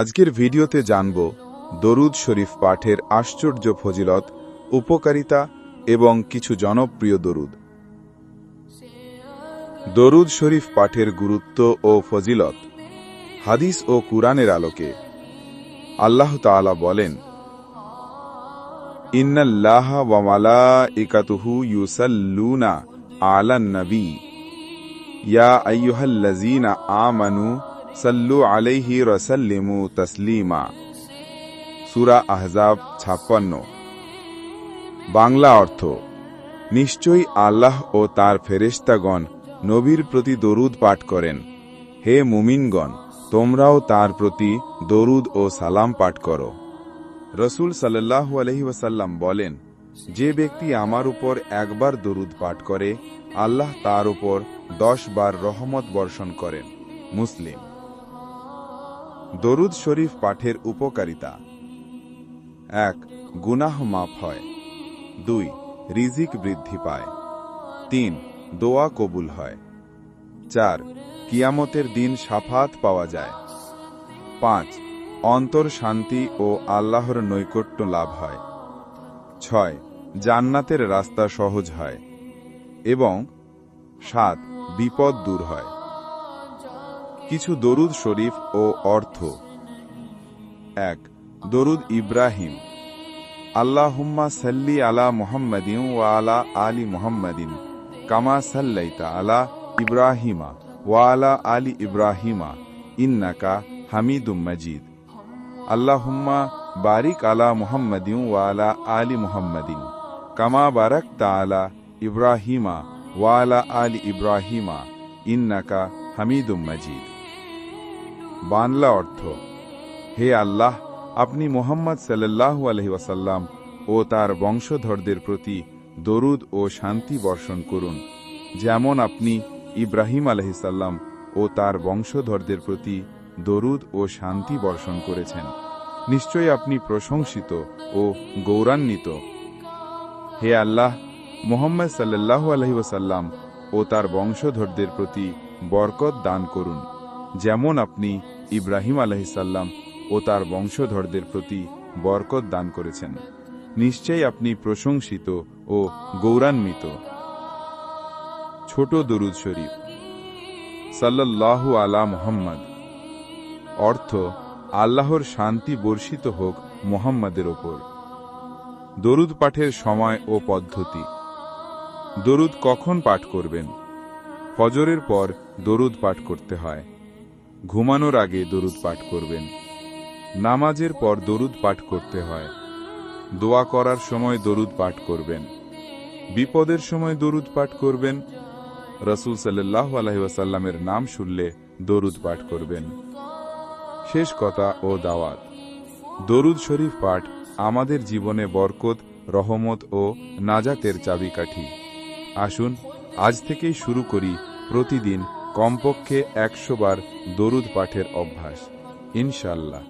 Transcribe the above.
আজকের ভিডিওতে জানব দরুদ শরীফ পাঠের আশ্চর্য ফজিলত, উপকারিতা এবং কিছু জনপ্রিয় দরুদ। দরুদ শরীফ পাঠের গুরুত্ব ও ফজিলত হাদিস ও কুরআনের আলোকে আল্লাহ তাআলা বলেন, ইন্নাল্লাহ ওয়া মালাইকাতুহু ইউসাল্লুনা আলান নবী ইয়া আইয়ুহাল্লাযীনা আমানু সাল্লু আলাইহি ওয়াসাল্লিমু তাসলিমা। সূরা আহজাব 56 বাংলা অর্থ, নিশ্চয়ই আল্লাহ ও তার ফেরেশতাগণ নবীর প্রতি দরুদ পাঠ করেন। হে মুমিনগণ, তোমরাও তার প্রতি দরুদ ও সালাম পাঠ করো। রসুল সাল্লাল্লাহু আলহি ওয়াসাল্লাম বলেন, যে ব্যক্তি আমার উপর একবার দরুদ পাঠ করে, আল্লাহ তার উপর দশ বার রহমত বর্ষণ করেন। মুসলিম দরুদ শরীফ পাঠের উপকারিতা। এক, গুনাহ মাফ হয়। দুই, রিজিক বৃদ্ধি পায়। তিন, দোয়া কবুল হয়। চার, কিয়ামতের দিন সাফাত পাওয়া যায়। পাঁচ, অন্তর শান্তি ও আল্লাহর নৈকট্য লাভ হয়। ছয়, জান্নাতের রাস্তা সহজ হয়। এবং সাত, বিপদ দূর হয়। কিছু দরুদ শরীফ ও অর্থ। এক, দরুদ ইব্রাহিম। আল্লাহুম্মা সাল্লি আলা মুহাম্মাদিন ওয়া আলা আলি মুহাম্মাদিন কামা সাল্লাইতা আলা ইব্রাহিমা ওয়া আলা আলি ইব্রাহিমা ইন্নাকা হামিদুম মাজিদ। আল্লাহুম্মা বারিক আলা মুহাম্মাদিন ওয়া আলা আলি মুহাম্মাদিন কামা বারাকতা আলা ইব্রাহিমা ওয়া আলা আলি ইব্রাহিমা ইন্নাকা হামিদুম মাজিদ। বাংলা অর্থ। হে আল্লাহ, আপনি মোহাম্মদ আলহি ওয়াসাল্লাম ও তার বংশধরদের প্রতি দরুদ ও শান্তি বর্ষণ করুন, যেমন আপনি ইব্রাহিম আলহিসাল্লাম ও তার বংশধরদের প্রতি দরুদ ও শান্তি বর্ষণ করেছেন। নিশ্চয়ই আপনি প্রশংসিত ও গৌরান্বিত। হে আল্লাহ, মোহাম্মদ সাল্লাল্লাহু আলহি ওয়াসাল্লাম ও তার বংশধরদের প্রতি বরকত দান করুন, যেমন আপনি ইব্রাহিম আলহিসাল্লাম ও তার বংশধরদের প্রতি বরকত দান করেছেন। নিশ্চয়ই আপনি প্রশংসিত ও গৌরান্বিত। ছোট দরুদ শরীফ। সাল্লাল্লাহু আলা মুহাম্মদ। অর্থ, আল্লাহর শান্তি বর্ষিত হোক মোহাম্মদের ওপর। দরুদ পাঠের সময় ও পদ্ধতি। দরুদ কখন পাঠ করবেন? ফজরের পর দরুদ পাঠ করতে হয়। ঘুমানোর আগে দরুদ পাঠ করবেন। নামাজের পর দরুদ পাঠ করতে হয়। দোয়া করার সময় দরুদ পাঠ করবেন। বিপদের সময় দরুদ পাঠ করবেন। রসুল সাল্লাহ আলহিবাসাল্লামের নাম শুনলে দরুদ পাঠ করবেন। শেষ কথা ও দাওয়াত। দরুদ শরীফ পাঠ আমাদের জীবনে বরকত, রহমত ও নাজাতের চাবিকাঠি। আসুন, আজ থেকেই শুরু করি প্রতিদিন কমপক্ষে একশো বার দরুদ পাঠের অভ্যাস ইনশাল্লাহ